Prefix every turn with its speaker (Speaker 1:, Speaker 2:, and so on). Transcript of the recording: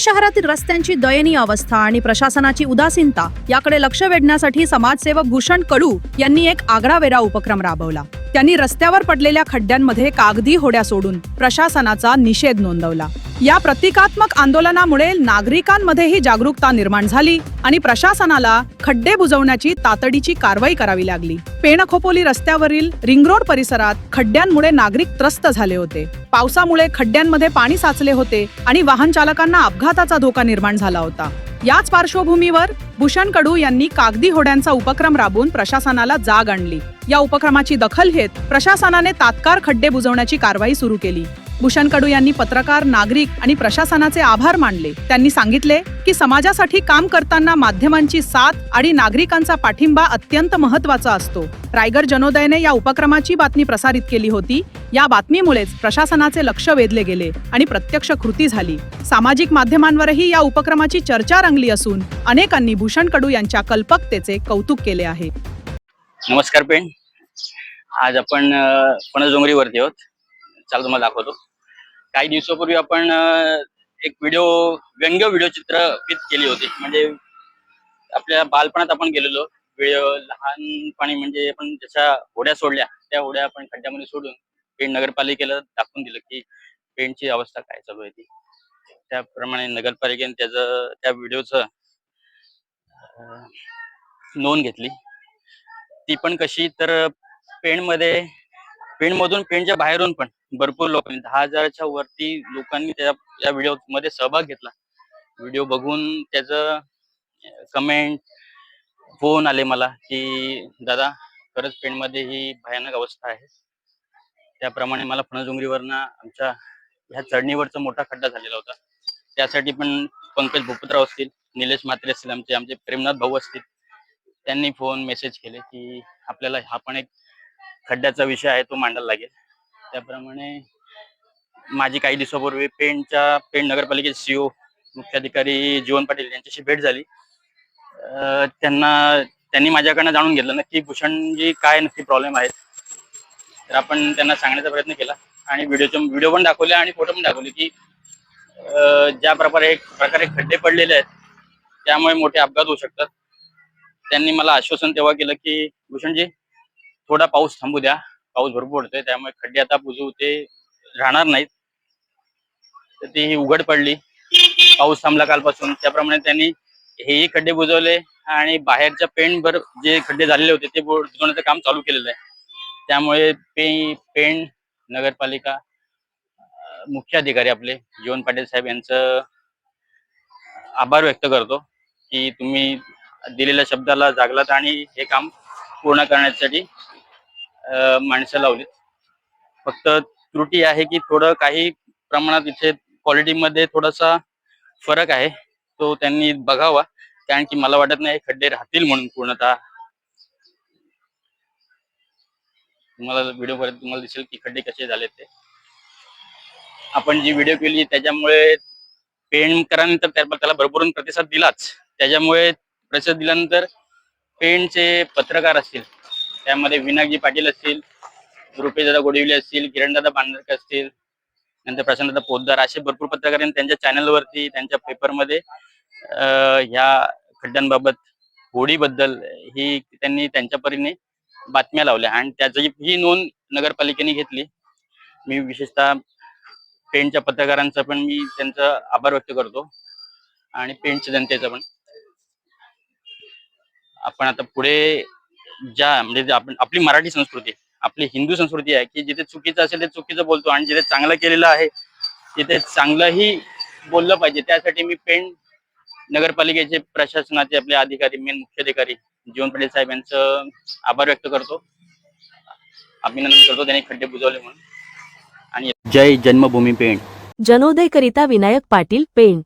Speaker 1: शहरातील रस्त्यांची दयनीय अवस्था आणि प्रशासनाची उदासीनता याकडे लक्ष वेधण्यासाठी समाजसेवक भूषण कडू यांनी एक आगरावेरा उपक्रम राबवला. त्यांनी रस्त्यावर पडलेल्या खड्ड्यांमध्ये कागदी होड्या सोडून प्रशासनाचा निषेध नोंदवला. या प्रतिकात्मक आंदोलनामुळे नागरिकांमध्येही जागरूकता निर्माण झाली आणि प्रशासनाला खड्डे बुजवण्याची तातडीची कारवाई करावी लागली. पेणखोपोली रस्त्यावरील रिंगरोड परिसरात खड्ड्यांमुळे नागरिक त्रस्त झाले होते. पावसामुळे खड्ड्यांमध्ये पाणी साचले होते आणि वाहन चालकांना अपघाताचा धोका निर्माण झाला होता. याच पार्श्वभूमीवर भूषण कडू यांनी कागदी होड्यांचा उपक्रम राबवून प्रशासनाला जाग आणली. या उपक्रमाची दखल घेत प्रशासनाने तात्काळ खड्डे बुजवण्याची कारवाई सुरू केली. भूषण कडू यांनी पत्रकार नागरिक आणि प्रशासनाचे आभार मानले. त्यांनी सांगितले की समाजासाठी काम करताना माध्यमांची साथ आणि नागरिकांचा पाठिंबा अत्यंत महत्त्वाचा असतो. रायगड जनोदयने या उपक्रमाची बातमी प्रसारित केली होती. या बातमीमुळेच प्रशासनाचे लक्ष वेधले गेले आणि प्रत्यक्ष कृती झाली. सामाजिक माध्यमांवरही या उपक्रमाची चर्चा रंगली असून अनेकांनी भूषण कडू यांच्या कल्पकतेचे कौतुक केले आहे.
Speaker 2: नमस्कार पेन. आज आपण अ, पणसडोंगरीवरती आहोत. चाल तुम्हाला दाखवतो. काही दिवसापूर्वी आपण एक व्हिडिओ व्यंग व्हिडिओ चित्रफित केली होती. म्हणजे आपल्या बालपणात आपण गेलेलो. व्हिडिओ लहानपणी म्हणजे आपण जशा होड्या सोडल्या त्या होड्या आपण खड्ड्यामध्ये सोडून पेण नगरपालिकेला दाखवून दिलं की पेणची अवस्था काय चालू आहे ती. त्याप्रमाणे नगरपालिकेने त्याचं त्या व्हिडिओचं नोंद घेतली. ती पण कशी तर पेणमध्ये पेणमधून पेणच्या बाहेरून पण भरपूर लोकांनी दहा हजाराच्या वरती लोकांनी त्या या व्हिडिओमध्ये सहभाग घेतला. व्हिडिओ बघून त्याचं कमेंट फोन आले मला की दादा खरंच पेणमध्ये ही भयानक अवस्था आहे. त्याप्रमाणे मला फणसडोंगरीवरनं आमच्या ह्या चढणीवरचा मोठा खड्डा झालेला होता. त्यासाठी पण पंकज भूपतराव असतील निलेश म्हात्रे असतील आमचे आमचे प्रेमनाथ भाऊ असतील त्यांनी फोन मेसेज केले की आपल्याला हा पण एक खड्ड्याचा विषय आहे तो मांडायला लागेल. त्याप्रमाणे माझी काही दिवसापूर्वी पेणच्या पेण नगरपालिकेचे सीओ मुख्याधिकारी जीवन पाटील यांच्याशी भेट झाली. त्यांना त्यांनी माझ्याकडनं जाणून घेतलं ना की भूषणजी काय नक्की प्रॉब्लेम आहेत. तर आपण त्यांना सांगण्याचा प्रयत्न केला आणि व्हिडिओचे व्हिडिओ पण दाखवले आणि फोटो पण दाखवले की ज्या प्रकारे प्रकारे खड्डे पडलेले आहेत त्यामुळे मोठे अपघात होऊ शकतात. त्यांनी मला आश्वासन तेव्हा केलं की भूषणजी थोडा पाऊस थांबू द्या. पाऊस भरपूर पडतोय त्यामुळे खड्डे आता बुजू ते राहणार नाहीत. तर ती ही उघड पडली. पाऊस थांबला कालपासून. त्याप्रमाणे त्यांनी हेही खड्डे बुजवले आणि बाहेरच्या पेणभर जे खड्डे झालेले होते ते बुजवण्याचं काम चालू केलेलं आहे. त्यामुळे पे पेण नगरपालिका मुख्य अधिकारी आपले जीवन पाटील साहेब यांचं आभार व्यक्त करतो की तुम्ही दिलेल्या शब्दाला जागलात आणि हे काम पूर्ण करण्यासाठी माणसं लावलीत. फक्त त्रुटी आहे की थोडं काही प्रमाणात इथे क्वालिटी मध्ये थोडासा फरक आहे. तो त्यांनी बघावा. कारण की मला वाटत नाही खड्डे राहतील म्हणून पूर्णतः. तुम्हाला व्हिडिओ पर्यंत तुम्हाला दिसेल की खड्डे कसे झाले ते. आपण जी व्हिडिओ केली त्याच्यामुळे पेंट करानंतर त्याला भरपूरून प्रतिसाद दिलाच. त्याच्यामुळे प्रतिसाद दिल्यानंतर पेंटचे पत्रकार असतील त्यामध्ये विनायकजी पाटील असतील रुपेशदादा गोडिवले असतील किरणदादा बांदरकर असतील नंतर प्रशांतदादा पोद्दार असे भरपूर पत्रकारांनी त्यांच्या चॅनलवरती त्यांच्या पेपरमध्ये ह्या खड्ड्यांबाबत होडीबद्दल ही त्यांनी त्यांच्या परीने बातम्या लावल्या. आणि त्याची ही नोंद नगरपालिकेने घेतली. मी विशेषतः पेंटच्या पत्रकारांचा पण मी त्यांचा आभार व्यक्त करतो. आणि पेंटच्या जनतेचा पण. आपण आता पुढे ज्या म्हणजे आपली मराठी संस्कृती आपली हिंदू संस्कृती आहे की जिथे चुकीचं असेल ते चुकीचं बोलतो आणि जिथे चांगलं केलेलं आहे तिथे चांगलंही बोललं पाहिजे. त्यासाठी मी पेण नगरपालिकेचे प्रशासनाचे आपले अधिकारी मेन मुख्याधिकारी जीवन पाटील साहेब यांचं आभार व्यक्त करतो. अभिनंदन करतो. त्यांनी खड्डे बुजवले म्हणून. आणि जय जन्मभूमी पेण.
Speaker 3: जनोदयकरिता विनायक पाटील पेण.